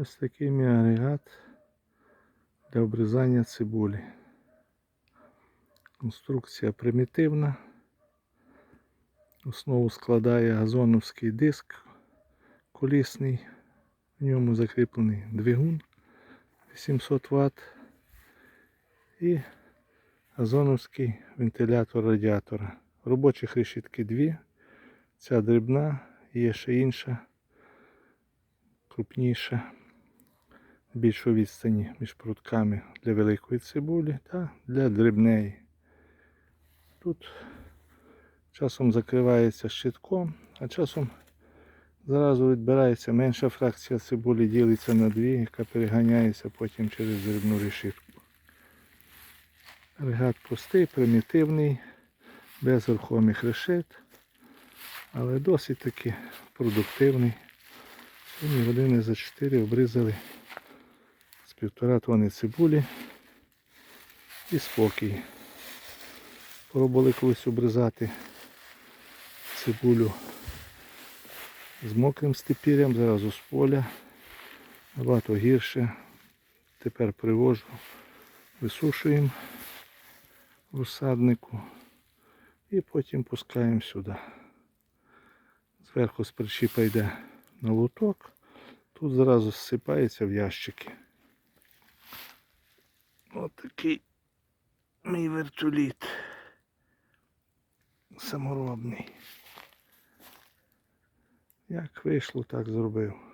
Ось такий мій агрегат для обрізання цибулі. Конструкція примітивна. Основу складає газоновський диск колісний. В ньому закріплений двигун 800 Вт і газоновський вентилятор радіатора. Робочих решітки дві. Ця дрібна, є ще інша, крупніша, більш у відстані між прутками для великої цибулі та для дрібнеї. Тут часом закривається щитком, а часом зразу відбирається менша фракція цибулі, ділиться на дві, яка переганяється потім через дрібну решітку. Регат простий, примітивний, без рухомих решет, але досить таки продуктивний. Сьогодні години за 4 обрізали з півтора тони цибулі і спокій. Пробували колись обрізати цибулю з мокрим степірем, зразу з поля. Набагато гірше. Тепер привожу, висушуємо в розсаднику і потім пускаємо сюди. Зверху з причіпа йде на лоток, тут зразу зсипається в ящики. Такий мій вертоліт саморобний. Як вийшло, так зробив.